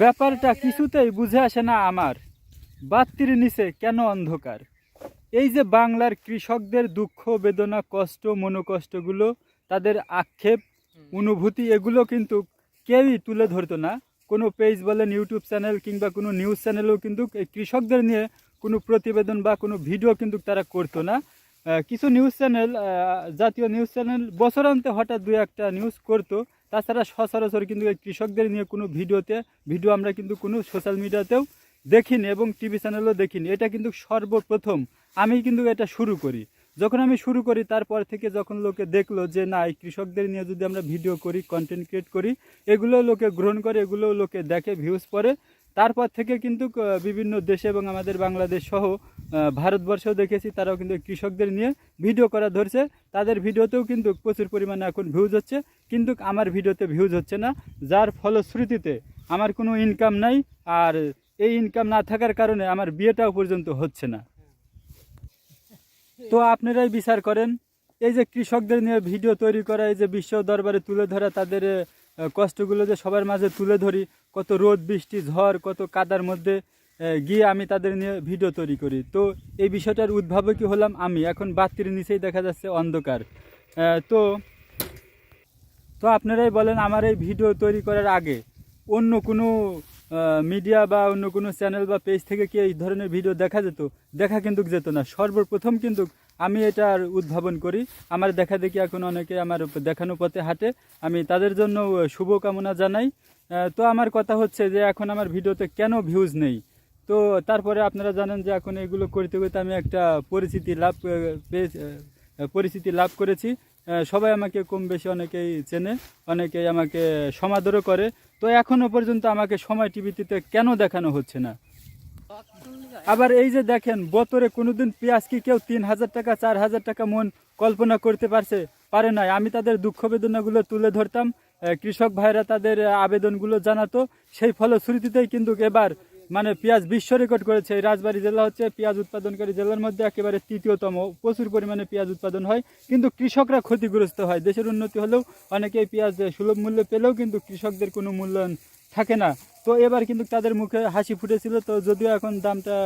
ব্যাপারটা কিছুতেই বুঝে আসে না আমার। বাত্তির নিচে কেন অন্ধকার? এই যে বাংলার কৃষকদের দুঃখ, বেদনা, কষ্ট, মনোকষ্টগুলো, তাদের আক্ষেপ, অনুভূতি, এগুলো কিন্তু কেউই তুলে ধরতো না। কোনো পেজ বলেন, ইউটিউব চ্যানেল কিংবা কোনো নিউজ চ্যানেলেও কিন্তু এই কৃষকদের নিয়ে কোনো প্রতিবেদন বা কোনো ভিডিও কিন্তু তারা করতো না। কিছু নিউজ চ্যানেল জাতীয় নিউজ চ্যানেল বছরান্তে হঠাৎ দু একটা নিউজ করতো। তাছাড়া সচরাচর কিন্তু এই কৃষকদের নিয়ে কোনো ভিডিওতে, ভিডিও আমরা কিন্তু কোনো সোশ্যাল মিডিয়াতেও দেখিনি এবং টিভি চ্যানেলও দেখিনি। এটা কিন্তু সর্বপ্রথম আমি কিন্তু এটা শুরু করি। যখন আমি শুরু করি, তারপর থেকে যখন লোকে দেখল যে, না, এই কৃষকদের নিয়ে যদি আমরা ভিডিও করি কন্টেন্ট ক্রিয়েট করি এগুলো লোকে গ্রহণ করে এগুলো লোকে দেখে ভিউজ পরে তারপর থেকে কিন্তু বিভিন্ন দেশে এবং আমাদের বাংলাদেশ সহ ভারতবর্ষেও দেখেছি, তারাও কিন্তু কৃষকদের নিয়ে ভিডিও করা ধরছে। তাদের ভিডিওতেও কিন্তু প্রচুর পরিমাণে এখন ভিউজ হচ্ছে, কিন্তু আমার ভিডিওতে ভিউজ হচ্ছে না, যার ফলশ্রুতিতে আমার কোনো ইনকাম নাই, আর এই ইনকাম না থাকার কারণে আমার বিয়েটাও পর্যন্ত হচ্ছে না। তো আপনারাই বিচার করেন, এই যে কৃষকদের নিয়ে ভিডিও তৈরি করা, এই যে বিশ্ব দরবারে তুলে ধরা, তাদের কষ্টগুলো যে সবার মাঝে তুলে ধরি, কত রোদ, বৃষ্টি, ঝড়, কত কাদার মধ্যে গিয়ে আমি তাদের নিয়ে ভিডিও তৈরি করি। তো এই বিষয়টার উদ্ভাবকই হলাম আমি। এখন বাতির নিচেই দেখা যাচ্ছে অন্ধকার। তো তো আপনারাই বলেন আমার এই ভিডিও তৈরি করার আগে অন্য কোনো মিডিয়া বা অন্য কোনো চ্যানেল বা পেজ থেকে কি এই ধরনের ভিডিও দেখা যেত? দেখা কিন্তু যেত না। সর্বপ্রথম কিন্তু আমি এটার উদ্ভাবন করি। আমার দেখা দেখি এখন অনেকে আমার দেখানো পথে হাঁটে। আমি তাদের জন্য শুভকামনা জানাই। তো আমার কথা হচ্ছে যে এখন আমার ভিডিওতে কেন ভিউজ নেই? তো তারপরে আপনারা জানেন যে এখন এগুলো করতে করতে আমি একটা পরিচিতি লাভ পরিচিতি লাভ করেছি। সবাই আমাকে কম বেশি অনেকেই চেনে, অনেকেই আমাকে সমাদরও করে। তো এখনও পর্যন্ত আমাকে সময় টিভিতে কেন দেখানো হচ্ছে না? আবার এই যে দেখেন, বতরে কোনোদিন পেঁয়াজ কি কেউ তিন হাজার টাকা, চার হাজার টাকা মন কল্পনা করতে পারছে? পারে নাই। আমি তাদের দুঃখ বেদনাগুলো তুলে ধরতাম। কৃষক ভাইরা তাদের আবেদনগুলো জানাতো। সেই ফলশ্রুতিতেই কিন্তু এবার মানে পেঁয়াজ বিশ্ব রেকর্ড করেছে। এই রাজবাড়ী জেলা হচ্ছে পেঁয়াজ উৎপাদনকারী জেলার মধ্যে একেবারে তৃতীয়তম। প্রচুর পরিমাণে পেঁয়াজ উৎপাদন হয়, কিন্তু কৃষকরা ক্ষতিগ্রস্ত হয়। দেশের উন্নতি হলেও অনেকে এই পেঁয়াজ সুলভ মূল্য পেলেও কিন্তু কৃষকদের কোনো মূল্যায়ন থাকে না। তো এবার কিন্তু তাদের মুখে হাসি ফুটেছিল। তো যদিও এখন দামটা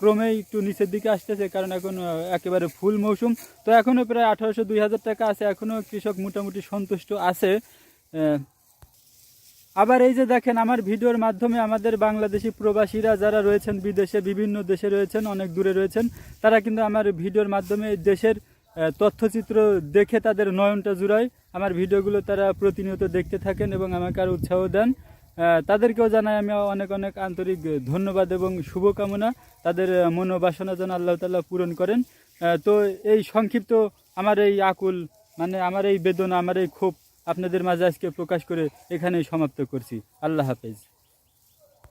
ক্রমে একটু নিচের দিকে আসতেছে, কারণ এখন একেবারে ফুল মৌসুম। তো এখনও প্রায় আঠারোশো দুই হাজার টাকা আছে। এখনও কৃষক মোটামুটি সন্তুষ্ট আছে। আবার এই যে দেখেন, আমার ভিডিওর মাধ্যমে আমাদের বাংলাদেশি প্রবাসীরা যারা রয়েছেন, বিদেশে বিভিন্ন দেশে রয়েছেন, অনেক দূরে রয়েছেন, তারা কিন্তু আমার ভিডিওর মাধ্যমে দেশের তথ্যচিত্র দেখে তাদের নয়নটা জুড়ায় আমার ভিডিওগুলো তারা প্রতিনিয়ত দেখতে থাকেন এবং আমাকে আর উৎসাহ দেন। তাদেরকেও জানাই আমি অনেক অনেক আন্তরিক ধন্যবাদ এবং শুভকামনা। তাদের মনোবাসনা যেন আল্লাহ তাল্লাহ পূরণ করেন। তো এই সংক্ষিপ্ত আমার এই আকুল মানে আমার এই বেদনা, আমার এই ক্ষোভ আপনাদের মাঝে আজকে প্রকাশ করে এখানেই সমাপ্ত করছি। আল্লাহ হাফেজ।